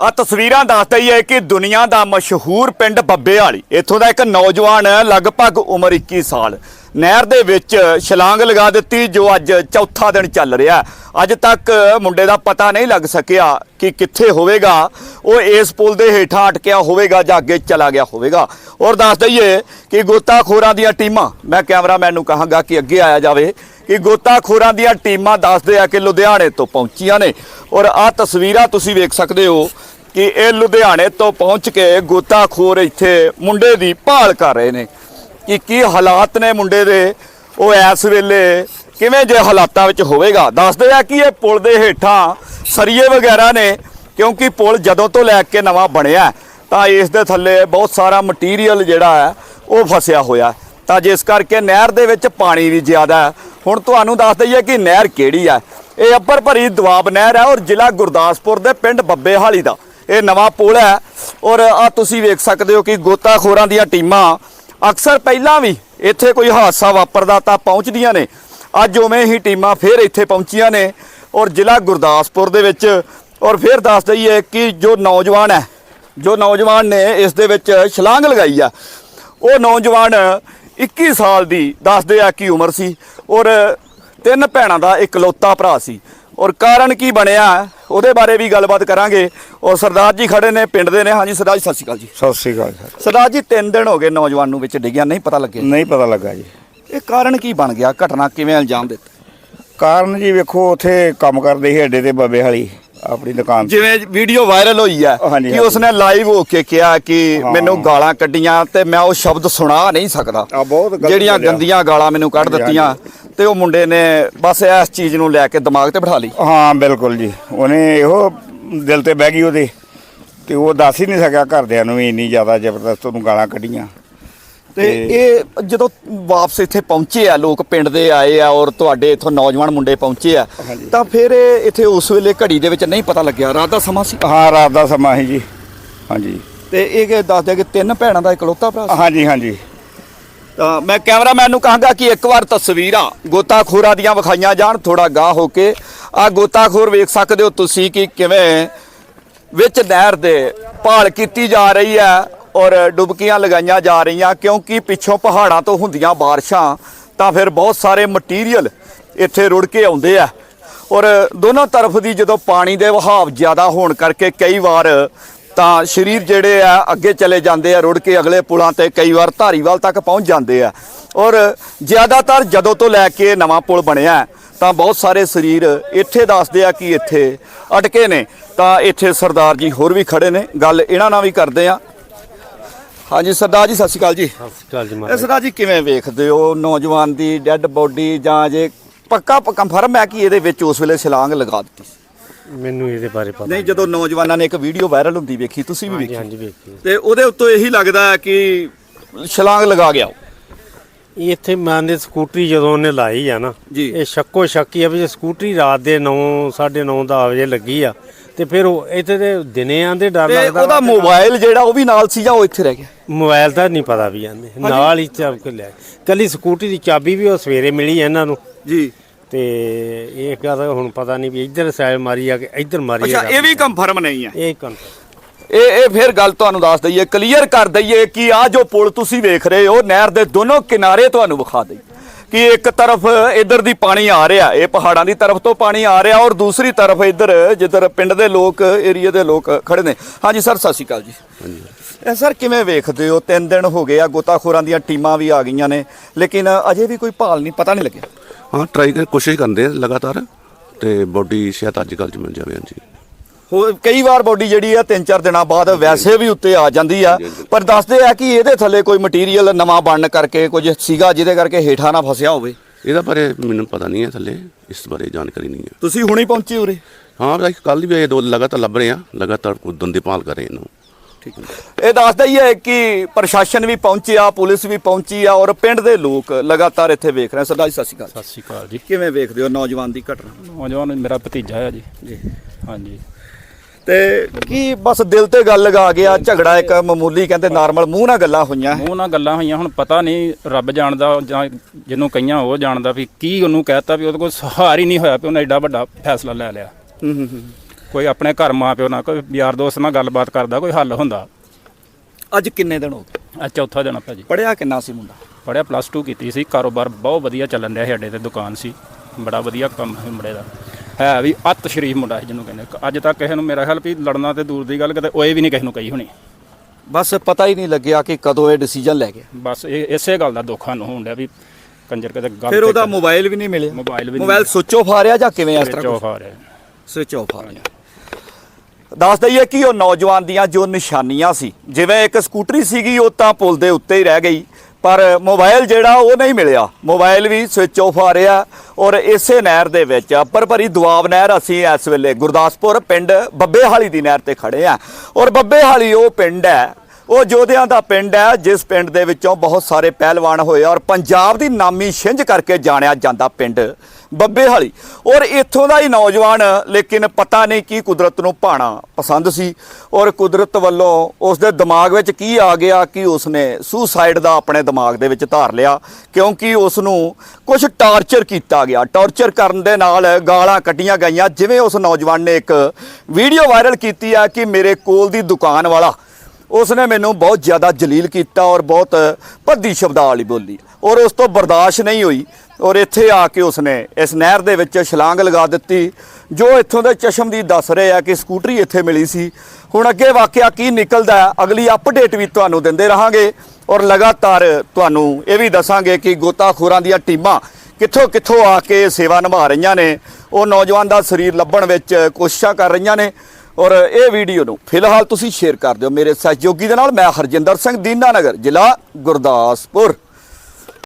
ਆ ਤਸਵੀਰਾਂ ਦੱਸਦਾ ਹੀ ਹੈ ਕਿ ਦੁਨੀਆ ਦਾ ਮਸ਼ਹੂਰ ਪਿੰਡ ਬੱਬੇ ਵਾਲੀ। ਇੱਥੋਂ ਦਾ ਇੱਕ ਨੌਜਵਾਨ ਲਗਭਗ ਉਮਰ 21 ਸਾਲ। ਨਹਿਰ ਦੇ ਵਿੱਚ ਛਲਾਂਗ ਲਗਾ ਦਿੱਤੀ ਜੋ ਅੱਜ ਚੌਥਾ ਦਿਨ ਚੱਲ ਰਿਹਾ। ਅੱਜ ਤੱਕ ਮੁੰਡੇ ਦਾ ਪਤਾ ਨਹੀਂ ਲੱਗ ਸਕਿਆ ਕਿ ਕਿੱਥੇ ਹੋਵੇਗਾ। ਉਹ ਇਸ ਪੁਲ ਦੇ ਹੇਠਾਂ ਅਟਕਿਆ ਹੋਵੇਗਾ ਜਾਂ ਅੱਗੇ ਚਲਾ ਗਿਆ ਹੋਵੇਗਾ। ਔਰ ਦੱਸ ਦਈਏ ਕਿ ਗੋਤਾਖੋਰਾਂ ਦੀਆਂ ਟੀਮਾਂ, ਮੈਂ ਕੈਮਰਾਮੈਨ ਨੂੰ ਕਹਾਂਗਾ ਕਿ ਅੱਗੇ ਆਇਆ ਜਾਵੇ। ਕਿ ਗੋਤਾਖੋਰਾਂ ਦੀਆਂ ਟੀਮਾਂ ਦੱਸਦੇ ਆ ਕਿ ਲੁਧਿਆਣੇ ਤੋਂ ਪਹੁੰਚੀਆਂ ਨੇ। ਔਰ ਆਹ ਤਸਵੀਰਾਂ ਤੁਸੀਂ ਵੇਖ ਸਕਦੇ ਹੋ ਕਿ ਇਹ ਲੁਧਿਆਣੇ ਤੋਂ ਪਹੁੰਚ ਕੇ ਗੋਤਾਖੋਰ ਇੱਥੇ ਮੁੰਡੇ ਦੀ ਭਾਲ ਕਰ ਰਹੇ ਨੇ। ਕਿ ਕੀ ਹਾਲਾਤ ਨੇ ਮੁੰਡੇ ਦੇ? ਉਹ ਇਸ ਵੇਲੇ ਕਿਵੇਂ ਜੇ ਹਾਲਾਤਾਂ ਵਿੱਚ ਹੋਵੇਗਾ? ਦੱਸਦੇ ਆ ਕਿ ਇਹ ਪੁਲ ਦੇ ਹੇਠਾਂ ਸਰੀਏ ਵਗੈਰਾ ਨੇ, ਕਿਉਂਕਿ ਪੁਲ ਜਦੋਂ ਤੋਂ ਲੈ ਕੇ ਨਵਾਂ ਬਣਿਆ ਤਾਂ ਇਸ ਦੇ ਥੱਲੇ ਬਹੁਤ ਸਾਰਾ ਮਟੀਰੀਅਲ ਜਿਹੜਾ ਹੈ, ਉਹ ਫਸਿਆ ਹੋਇਆ ਤਾਂ ਜਿਸ ਕਰਕੇ ਨਹਿਰ ਦੇ ਵਿੱਚ ਪਾਣੀ ਵੀ ਜ਼ਿਆਦਾ ਹੈ। ਹੁਣ ਤੁਹਾਨੂੰ ਦੱਸ ਦਈਏ ਕਿ ਨਹਿਰ ਕਿਹੜੀ ਹੈ? ਇਹ ਅੱਪਰ ਭਰੀ ਦੁਆਬ ਨਹਿਰ ਹੈ ਔਰ ਜ਼ਿਲ੍ਹਾ ਗੁਰਦਾਸਪੁਰ ਦੇ ਪਿੰਡ ਬੱਬੇਹਾਲੀ ਦਾ। ਇਹ ਨਵਾਂ ਪੁਲ ਹੈ ਔਰ ਆ ਤੁਸੀਂ ਵੇਖ ਸਕਦੇ ਹੋ ਕਿ ਗੋਤਾਖੋਰਾਂ ਦੀਆਂ ਟੀਮਾਂ ਅਕਸਰ ਪਹਿਲਾਂ ਵੀ ਇੱਥੇ ਕੋਈ ਹਾਦਸਾ ਵਾਪਰਦਾ ਤਾਂ ਪਹੁੰਚਦੀਆਂ ਨੇ। ਅੱਜ ਉਵੇਂ ਹੀ ਟੀਮਾਂ ਫੇਰ ਇੱਥੇ ਪਹੁੰਚੀਆਂ ਨੇ ਔਰ ਜ਼ਿਲ੍ਹਾ ਗੁਰਦਾਸਪੁਰ ਦੇ ਵਿੱਚ ਔਰ ਫੇਰ ਦੱਸ ਦਈਏ ਕਿ ਜੋ ਨੌਜਵਾਨ ਹੈ, ਜੋ ਨੌਜਵਾਨ ਨੇ ਇਸ ਦੇ ਵਿੱਚ ਛਲਾਂਗ ਲਗਾਈ ਆ, ਉਹ ਨੌਜਵਾਨ 21 ਸਾਲ ਦੀ ਦੱਸਦੇ ਆ ਕੀ ਉਮਰ ਸੀ। ਔਰ ਤਿੰਨ ਭੈਣਾਂ ਦਾ ਇਕਲੌਤਾ ਭਰਾ ਸੀ। ਔਰ ਕਾਰਨ ਕੀ ਬਣਿਆ ਉਹਦੇ ਬਾਰੇ ਵੀ ਗੱਲਬਾਤ ਕਰਾਂਗੇ। ਔਰ ਸਰਦਾਰ ਜੀ ਖੜੇ ਨੇ ਪਿੰਡ ਦੇ ਨੇ। ਹਾਂਜੀ ਸਰਦਾਰ ਜੀ ਸਤਿ ਸ਼੍ਰੀ ਅਕਾਲ ਜੀ। ਸਤਿ ਸ੍ਰੀ ਅਕਾਲ ਸਰ ਸਰਦਾਰ ਜੀ ਤਿੰਨ ਦਿਨ ਹੋ ਗਏ ਨੌਜਵਾਨ ਨੂੰ ਵਿੱਚ ਡਿੱਗਿਆ ਨਹੀਂ ਪਤਾ ਲੱਗਿਆ। ਨਹੀਂ ਪਤਾ ਲੱਗਾ ਜੀ। ਇਹ ਕਾਰਨ ਕੀ ਬਣ ਗਿਆ? ਘਟਨਾ ਕਿਵੇਂ ਅੰਜਾਮ ਦਿੱਤਾ? ਕਾਰਨ ਜੀ ਵੇਖੋ ਉੱਥੇ ਕੰਮ ਕਰਦੇ ਸੀ ਅੱਡੇ ਤੇ ਬੱਬੇ ਵਾਲੀ ਆਪਣੀ ਦੁਕਾਨ ਤੇ। ਜਿਵੇਂ ਵੀਡੀਓ ਵਾਇਰਲ ਹੋਈ ਹੈ ਹਾਂਜੀ, ਕਿ ਹਾਂਜੀ। ਉਸਨੇ ਲਾਈਵ ਹੋ ਕੇ ਕਿਹਾ ਕਿ। ਮੈਨੂੰ ਗਾਲਾਂ ਕੱਢੀਆਂ ਤੇ ਮੈਂ ਉਹ ਸ਼ਬਦ ਸੁਣਾ ਨਹੀਂ ਸਕਦਾ। ਆ ਬਹੁਤ ਗਲਤ ਜਿਹੜੀਆਂ ਬੋਲਿਆ। ਗੰਦੀਆਂ ਗਾਲਾਂ ਮੈਨੂੰ ਕੱਢ ਹਾਂਜੀ, ਦਿੱਤੀਆਂ ਤੇ ਉਹ ਮੁੰਡੇ ਨੇ ਬਸ ਇਸ ਚੀਜ਼ ਨੂੰ ਲੈ ਕੇ ਦਿਮਾਗ ਤੇ ਬਿਠਾ ਲਈ। ਹਾਂ ਬਿਲਕੁਲ ਜੀ। ਉਹਨੇ ਇਹੋ ਦਿਲ ਤੇ ਬਹਿ ਗਈ ਉਹਦੇ। ਤੇ ਉਹ ਦੱਸ ਹੀ ਨਹੀਂ ਸਕਿਆ ਘਰਦਿਆਂ ਨੂੰ ਵੀ ਇੰਨੀ ਜ਼ਿਆਦਾ ਜ਼ਬਰਦਸਤ ਉਹਨੂੰ ਗਾਲਾਂ ਕੱਢੀਆਂ। ਤੇ ਇਹ ਜਦੋਂ ਵਾਪਸ ਇੱਥੇ ਪਹੁੰਚੇ ਆ ਲੋਕ ਪਿੰਡ ਦੇ ਆਏ ਆ ਔਰ ਤੁਹਾਡੇ ਇਥੋਂ ਨੌਜਵਾਨ ਮੁੰਡੇ ਪਹੁੰਚੇ ਆ। ਤਾਂ ਫਿਰ ਇਹ ਇੱਥੇ ਉਸ ਵੇਲੇ ਘੜੀ ਦੇ ਵਿੱਚ ਨਹੀਂ ਪਤਾ ਲੱਗਿਆ ਰਾਤ ਦਾ ਸਮਾਂ ਸੀ? ਹਾਂ ਰਾਤ ਦਾ ਸਮਾਂ ਸੀ ਜੀ। ਹਾਂਜੀ। ਤੇ ਇਹ ਕਿ ਦੱਸਦੇ ਕਿ ਤਿੰਨ ਭੈਣਾਂ ਦਾ ਇਕਲੌਤਾ ਭਰਾ ਸੀ? ਹਾਂਜੀ ਹਾਂਜੀ। ਤਾਂ ਮੈਂ ਕੈਮਰਾਮੈਨ ਨੂੰ ਕਹਾਂਗਾ ਕਿ ਇੱਕ ਵਾਰ ਤਸਵੀਰਾਂ ਗੋਤਾਖੋਰਾਂ ਦੀਆਂ ਵਿਖਾਈਆਂ ਜਾਣ ਥੋੜਾ ਗਾਹ ਹੋ ਕੇ। ਆ ਗੋਤਾਖੋਰ ਵੇਖ ਸਕਦੇ ਹੋ ਤੁਸੀਂ ਕਿ ਕਿਵੇਂ ਵਿੱਚ ਨਹਿਰ ਦੇ ਭਾਲ ਕੀਤੀ ਜਾ ਰਹੀ ਹੈ। ਔਰ ਡੁਬਕੀਆਂ ਲਗਾਈਆਂ ਜਾ ਰਹੀਆਂ ਕਿਉਂਕਿ ਪਿੱਛੋਂ ਪਹਾੜਾਂ ਤੋਂ ਹੁੰਦੀਆਂ ਬਾਰਿਸ਼ਾਂ, ਤਾਂ ਫਿਰ ਬਹੁਤ ਸਾਰੇ ਮਟੀਰੀਅਲ ਇੱਥੇ ਰੁੜ ਕੇ ਆਉਂਦੇ ਆ। ਔਰ ਦੋਨੋਂ ਤਰਫ ਦੀ ਜਦੋਂ ਪਾਣੀ ਦੇ ਵਹਾਅ ਜ਼ਿਆਦਾ ਹੋਣ ਕਰਕੇ ਕਈ ਵਾਰ ਤਾਂ ਸਰੀਰ ਜਿਹੜੇ ਆ, ਅੱਗੇ ਚਲੇ ਜਾਂਦੇ ਆ, ਰੁੜ ਕੇ ਅਗਲੇ ਪੁਲਾਂ ਤੇ ਕਈ ਵਾਰ ਧਾਰੀਵਾਲ ਤੱਕ ਪਹੁੰਚ ਜਾਂਦੇ ਆ। ਔਰ ਜ਼ਿਆਦਾਤਰ ਜਦੋਂ ਤੋਂ ਲੈ ਕੇ ਨਵਾਂ ਪੁਲ ਬਣਿਆ ਤਾਂ ਬਹੁਤ ਸਾਰੇ ਸਰੀਰ ਇੱਥੇ ਦੱਸਦੇ ਆ ਕਿ ਇੱਥੇ ਅਟਕੇ ਨੇ। ਤਾਂ ਇੱਥੇ ਸਰਦਾਰ ਜੀ ਹੋਰ ਵੀ ਖੜੇ ਨੇ, ਗੱਲ ਇਹਨਾਂ ਨਾਲ ਵੀ ਕਰਦੇ ਆ। ਹਾਂਜੀ ਸਰਦਾਰ ਜੀ ਸਤਿ ਸ਼੍ਰੀ ਅਕਾਲ ਜੀ। ਸਤਿ ਸ਼੍ਰੀ ਅਕਾਲ ਜੀ ਇਹ ਮਹਾਰਾਜ। ਸਰਦਾਰ ਜੀ ਕਿਵੇਂ ਵੇਖਦੇ ਹੋ ਨੌਜਵਾਨ ਦੀ ਡੈੱਡ ਬੋਡੀ ਜਾਂ ਜੇ ਪੱਕਾ ਕੰਫਰਮ ਹੈ ਕਿ ਇਹਦੇ ਵਿੱਚ ਉਸ ਵੇਲੇ ਛਲਾਂਗ ਲਗਾ ਦਿੱਤੀ ਸੀ? ਮੈਨੂੰ ਇਹਦੇ ਬਾਰੇ ਪਤਾ ਨਹੀਂ ਜਦੋਂ ਨੌਜਵਾਨਾਂ ਨੇ ਇੱਕ ਵੀਡੀਓ ਵਾਇਰਲ ਹੁੰਦੀ ਵੇਖੀ ਤੁਸੀਂ ਵੀ ਹਾਂਜੀ ਵੇਖੀ? ਹਾਂਜੀ ਵੇਖੀ। ਤੇ ਉਹਦੇ ਉੱਤੋਂ ਇਹੀ ਲੱਗਦਾ ਹੈ ਕਿ ਛਲਾਂਗ ਲਗਾ ਗਿਆ ਉਹ। ਇਹ ਇੱਥੇ ਮੈਂ ਦੇ ਸਕੂਟਰੀ ਜਦੋਂ ਉਹਨੇ ਲਾਈ ਆ ਨਾ ਜੀ। ਇਹ ਸ਼ੱਕੋ ਸ਼ੱਕੀ ਆ ਵੀ ਜੇ ਸਕੂਟਰੀ ਰਾਤ ਦੇ 9 9:30 ਦਾ ਵਜੇ ਲੱਗੀ ਆ ਤੇ ਫਿਰ ਉਹ ਇੱਥੇ ਤੇ ਦਿਨੇ ਆਂਦੇ ਡਰ ਤੇ ਲੱਗਦਾ ਉਹਦਾ ਮੋਬਾਈਲ ਜਿਹੜਾ ਉਹ ਵੀ ਨਾਲ ਸੀ ਜਾਂ ਉਹ ਇੱਥੇ ਰਹਿ ਗਿਆ? ਮੋਬਾਈਲ ਦਾ ਨਹੀਂ ਪਤਾ ਵੀ ਜਾਂਦੇ। ਨਾਲ ਹੀ ਚੱਕ ਕੇ ਲਿਆ ਕੱਲੀ ਸਕੂਟਰੀ ਦੀ ਚਾਬੀ ਵੀ ਉਹ ਸਵੇਰੇ ਮਿਲੀ ਇਹਨਾਂ ਨੂੰ। ਜੀ। ਤੇ ਇਹ ਗੱਲ ਹੁਣ ਪਤਾ ਨਹੀਂ ਵੀ ਇੱਧਰ ਸਾਈਡ ਮਾਰੀ ਆ ਕਿ ਇੱਧਰ ਮਾਰੀ ਅੱਛਾ ਆ ਇਹ ਵੀ ਕੰਫਰਮ ਨਹੀਂ ਹੈ ਇਹ ਕੰਨ ਇਹ ਇਹ ਫਿਰ ਗੱਲ ਤੁਹਾਨੂੰ ਦੱਸ ਦਈਏ ਕਲੀਅਰ ਕਰ ਦਈਏ ਕਿ ਆ ਜੋ ਪੁਲ ਤੁਸੀਂ ਵੇਖ ਰਹੇ ਹੋ ਨਹਿਰ ਦੇ ਦੋਨੋਂ ਕਿਨਾਰੇ ਤੁਹਾਨੂੰ ਵਿਖਾ ਦਈ ਕਿ ਇੱਕ ਤਰਫ ਇਧਰ ਦੀ ਪਾਣੀ ਆ ਰਿਹਾ ਇਹ ਪਹਾੜਾਂ ਦੀ ਤਰਫ ਤੋਂ ਪਾਣੀ ਆ ਰਿਹਾ ਔਰ ਦੂਸਰੀ ਤਰਫ ਇਧਰ ਜਿੱਧਰ ਪਿੰਡ ਦੇ ਲੋਕ ਏਰੀਆ ਦੇ ਲੋਕ ਖੜੇ ਨੇ। ਹਾਂਜੀ ਸਰ ਸਤਿ ਸ਼੍ਰੀ ਅਕਾਲ ਜੀ। ਇਹ ਸਰ ਕਿਵੇਂ ਵੇਖਦੇ ਹੋ? ਤਿੰਨ ਦਿਨ ਹੋ ਗਏ ਆ ਗੋਤਾਖੋਰਾਂ ਦੀਆਂ ਟੀਮਾਂ ਵੀ ਆ ਗਈਆਂ ਨੇ ਲੇਕਿਨ ਅਜੇ ਵੀ ਕੋਈ ਭਾਲ ਨਹੀਂ ਪਤਾ ਨਹੀਂ ਲੱਗਿਆ। ਹਾਂ ਟਰਾਈ ਕਰ ਕੋਸ਼ਿਸ਼ ਕਰਦੇ ਆ ਲਗਾਤਾਰ ਤੇ ਬੋਡੀ ਸ਼ਾਇਦ ਅੱਜ ਕੱਲ੍ਹ ਚ ਮਿਲ ਜਾਵੇ ਹਾਂਜੀ। ਕਈ ਵਾਰ ਬੋਡੀ ਜਿਹੜੀ ਆ ਤਿੰਨ ਚਾਰ ਦਿਨਾਂ ਬਾਅਦ ਵੈਸੇ ਵੀ ਉੱਤੇ ਆ ਜਾਂਦੀ ਆ ਪਰ ਦੱਸਦੇ ਆ ਕਿ ਇਹਦੇ ਥੱਲੇ ਕੋਈ ਮਟੀਰੀਅਲ ਨਵਾਂ ਬਣਨ ਕਰਕੇ ਕੁਝ ਸੀਗਾ ਜਿਹਦੇ ਕਰਕੇ ਹੇਠਾਂ ਨਾ ਫਸਿਆ ਹੋਵੇ? ਇਹਦਾ ਬਾਰੇ ਮੈਨੂੰ ਪਤਾ ਨਹੀਂ ਹੈ ਥੱਲੇ ਇਸ ਬਾਰੇ ਜਾਣਕਾਰੀ ਨਹੀਂ ਹੈ। ਤੁਸੀਂ ਹੁਣੇ ਪਹੁੰਚੇ ਉਰੇ? ਹਾਂ ਬਈ ਕੱਲ ਵੀ ਇਹ ਦੋ ਲਗਾਤਾਰ ਲੱਭ ਰਹੇ ਆ ਲਗਾਤਾਰ ਉਦਨ ਦੀ ਭਾਲ ਕਰ ਰਹੇ ਇਹਨੂੰ ਠੀਕ ਇਹ ਦੱਸਦਾ ਹੀ ਹੈ ਕਿ ਪ੍ਰਸ਼ਾਸਨ ਵੀ ਪਹੁੰਚਿਆ ਪੁਲਿਸ ਵੀ ਪਹੁੰਚੀ ਆ ਔਰ ਪਿੰਡ ਦੇ ਲੋਕ ਲਗਾਤਾਰ ਇੱਥੇ ਵੇਖ ਰਹੇ ਸਰਦਾਰ ਜੀ ਸਤਿ ਸ਼੍ਰੀ ਅਕਾਲ ਸਤਿ ਸ਼੍ਰੀ ਅਕਾਲ ਜੀ। ਕਿਵੇਂ ਵੇਖਦੇ ਹੋ ਨੌਜਵਾਨ ਦੀ ਘਟਨਾ? ਨੌਜਵਾਨ ਮੇਰਾ ਭਤੀਜਾ ਹੈ ਜੀ। ਜੀ। ਹਾਂਜੀ। ਤੇ ਕੀ ਬਸ ਦਿਲ ਤੇ ਗੱਲ ਲਗਾ ਗਿਆ ਝਗੜਾ ਇੱਕ ਮਾਮੂਲੀ ਕਹਿੰਦੇ ਨਾਰਮਲ ਮੂੰਹ ਨਾਲ ਗੱਲਾਂ ਹੋਈਆਂ। ਮੂੰਹ ਨਾਲ ਗੱਲਾਂ ਹੋਈਆਂ ਹੁਣ ਪਤਾ ਨਹੀਂ ਰੱਬ ਜਾਣਦਾ ਜਾਂ ਜਿਹਨੂੰ ਕਈਆਂ ਉਹ ਜਾਣਦਾ ਵੀ ਕੀ ਉਹਨੂੰ ਕਹਿਤਾ ਵੀ ਉਹਦੇ ਕੋਲ ਸਹਾਰ ਹੀ ਨਹੀਂ ਹੋਇਆ ਵੀ ਉਹਨੇ ਐਡਾ ਵੱਡਾ ਫੈਸਲਾ ਲੈ ਲਿਆ। ਹੂੰ ਹੂੰ ਹੂੰ। ਕੋਈ ਆਪਣੇ ਘਰ ਮਾਂ ਪਿਓ ਨਾਲ ਕੋਈ ਯਾਰ ਦੋਸਤ ਨਾਲ ਗੱਲਬਾਤ ਕਰਦਾ ਕੋਈ ਹੱਲ ਹੁੰਦਾ। ਅੱਜ ਕਿੰਨੇ ਦਿਨ ਹੋ ਗਏ? ਅੱਜ ਚੌਥਾ ਦਿਨ ਆ ਭਾਜੀ। ਪੜਿਆ ਕਿੰਨਾ ਸੀ ਮੁੰਡਾ? ਪੜਿਆ ਪਲੱਸ 2 ਕੀਤੀ ਸੀ ਕਾਰੋਬਾਰ ਬਹੁਤ ਵਧੀਆ ਚੱਲਣ ਰਿਹਾ ਸਾਡੇ ਤੇ ਦੁਕਾਨ ਸੀ। ਬੜਾ ਵਧੀਆ ਕੰਮ ਸੀ ਮੁੰਡੇ ਦਾ। ਹੈ ਵੀ ਅੱਤ ਸ਼ਰੀਫ ਮੁੰਡਾ ਸੀ ਜਿਹਨੂੰ ਕਹਿੰਦੇ ਅੱਜ ਤੱਕ ਕਿਸੇ ਨੂੰ ਮੇਰਾ ਖਿਆਲ ਵੀ ਲੜਨਾ ਤੇ ਦੂਰ ਦੀ ਗੱਲ ਕਿਤੇ ਓਏ ਵੀ ਨਹੀਂ ਕਿਸੇ ਨੂੰ ਕਹੀ ਹੋਣੀ। ਬਸ ਪਤਾ ਹੀ ਨਹੀਂ ਲੱਗਿਆ ਕਿ ਕਦੋਂ ਇਹ ਡਿਸੀਜਨ ਲੈ ਗਿਆ। ਬਸ ਇਹ ਇਸੇ ਗੱਲ ਦਾ ਦੁੱਖ ਸਾਨੂੰ ਹੋਣ ਡਿਆ ਵੀ ਕੰਜਰ ਕਿਤੇ ਗੱਲ ਫਿਰ ਉਹਦਾ ਮੋਬਾਈਲ ਵੀ ਨਹੀਂ ਮਿਲਿਆ। ਮੋਬਾਈਲ ਵੀ ਮੋਬਾਈਲ ਸੁੱਚ ਆਫ ਆ ਰਿਹਾ ਜਾਂ ਕਿਵੇਂ ਇਸ ਤਰ੍ਹਾਂ ਚੌਫ ਆ ਰਿਹਾ। ਸਵਿਚ ਆਫ ਆ ਰਿਹਾ। ਦੱਸ ਦਈਏ ਕਿ ਉਹ ਨੌਜਵਾਨ ਦੀਆਂ ਜੋ ਨਿਸ਼ਾਨੀਆਂ ਸੀ ਜਿਵੇਂ ਇੱਕ ਸਕੂਟਰੀ ਸੀਗੀ ਉਹ ਤਾਂ ਪੁਲ ਦੇ ਉੱਤੇ ਹੀ ਰਹਿ ਗਈ। ਪਰ ਮੋਬਾਈਲ ਜਿਹੜਾ ਉਹ ਨਹੀਂ ਮਿਲਿਆ। ਮੋਬਾਈਲ ਵੀ ਸਵਿਚ ਆਫ ਆ ਰਿਹਾ ਔਰ ਇਸੇ ਨਹਿਰ ਦੇ ਵਿੱਚ ਅੱਪਰ ਭਰੀ ਦੁਆਬ ਨਹਿਰ ਅਸੀਂ ਇਸ ਵੇਲੇ ਗੁਰਦਾਸਪੁਰ ਪਿੰਡ ਬੱਬੇਹਾਲੀ ਦੀ ਨਹਿਰ ਤੇ ਖੜੇ ਆ ਔਰ ਬੱਬੇਹਾਲੀ ਉਹ ਪਿੰਡ ਹੈ, ਉਹ ਯੋਧਿਆਂ ਦਾ ਪਿੰਡ ਹੈ, ਜਿਸ ਪਿੰਡ ਦੇ ਵਿੱਚੋਂ ਬਹੁਤ ਸਾਰੇ ਪਹਿਲਵਾਨ ਹੋਏ ਔਰ ਪੰਜਾਬ ਦੀ ਨਾਮੀ ਛਿੰਝ ਕਰਕੇ ਜਾਣਿਆ ਜਾਂਦਾ ਪਿੰਡ। ਬੱਬੇਹਾਲੀ ਔਰ ਇੱਥੋਂ ਦਾ ਹੀ ਨੌਜਵਾਨ, ਲੇਕਿਨ ਪਤਾ ਨਹੀਂ ਕੀ ਕੁਦਰਤ ਨੂੰ ਭਾਣਾ ਪਸੰਦ ਸੀ। ਔਰ ਕੁਦਰਤ ਵੱਲੋਂ ਉਸ ਦੇ ਦਿਮਾਗ ਵਿੱਚ ਕੀ ਆ ਗਿਆ ਕਿ ਉਸਨੇ ਸੁਸਾਈਡ ਦਾ ਆਪਣੇ ਦਿਮਾਗ ਦੇ ਵਿੱਚ ਧਾਰ ਲਿਆ, ਕਿਉਂਕਿ ਉਸ ਨੂੰ ਕੁਝ ਟਾਰਚਰ ਕੀਤਾ ਗਿਆ। ਟਾਰਚਰ ਕਰਨ ਦੇ ਨਾਲ ਗਾਲਾਂ ਕੱਢੀਆਂ ਗਈਆਂ। ਜਿਵੇਂ ਉਸ ਨੌਜਵਾਨ ਨੇ ਇੱਕ ਵੀਡੀਓ ਵਾਇਰਲ ਕੀਤੀ ਆ ਕਿ ਮੇਰੇ ਕੋਲ ਦੀ ਦੁਕਾਨ ਵਾਲਾ, ਉਸਨੇ ਮੈਨੂੰ ਬਹੁਤ ਜ਼ਿਆਦਾ ਜਲੀਲ ਕੀਤਾ ਔਰ ਬਹੁਤ ਭੱਦੀ ਸ਼ਬਦਾਵਲੀ ਬੋਲੀ। ਔਰ ਉਸ ਤੋਂ ਬਰਦਾਸ਼ਤ ਨਹੀਂ ਹੋਈ। ਔਰ ਇੱਥੇ ਆ ਕੇ ਉਸਨੇ ਇਸ ਨਹਿਰ ਦੇ ਵਿੱਚ ਛਲਾਂਗ ਲਗਾ ਦਿੱਤੀ, ਜੋ ਇੱਥੋਂ ਦੇ ਚਸ਼ਮਦੀਦ ਦੱਸ ਰਹੇ ਆ ਕਿ ਸਕੂਟਰੀ ਇੱਥੇ ਮਿਲੀ ਸੀ। ਹੁਣ ਅੱਗੇ ਵਾਕਿਆ ਕੀ ਨਿਕਲਦਾ ਹੈ, ਅਗਲੀ ਅਪਡੇਟ ਵੀ ਤੁਹਾਨੂੰ ਦਿੰਦੇ ਰਹਾਂਗੇ ਔਰ ਲਗਾਤਾਰ ਤੁਹਾਨੂੰ ਇਹ ਵੀ ਦੱਸਾਂਗੇ ਕਿ ਗੋਤਾਖੋਰਾਂ ਦੀਆਂ ਟੀਮਾਂ ਕਿੱਥੋਂ ਕਿੱਥੋਂ ਆ ਕੇ ਸੇਵਾ ਨਿਭਾ ਰਹੀਆਂ ਨੇ। ਉਹ ਨੌਜਵਾਨ ਦਾ ਸਰੀਰ ਲੱਭਣ ਵਿੱਚ ਕੋਸ਼ਿਸ਼ਾਂ ਕਰ ਰਹੀਆਂ ਨੇ ਔਰ ਇਹ ਵੀਡੀਓ ਨੂੰ ਫਿਲਹਾਲ ਤੁਸੀਂ ਸ਼ੇਅਰ ਕਰ ਦਿਓ ਮੇਰੇ ਸਹਿਯੋਗੀ ਦੇ ਨਾਲ। ਮੈਂ ਹਰਜਿੰਦਰ ਸਿੰਘ ਦੀਨਾਨਗਰ ਜ਼ਿਲ੍ਹਾ ਗੁਰਦਾਸਪੁਰ।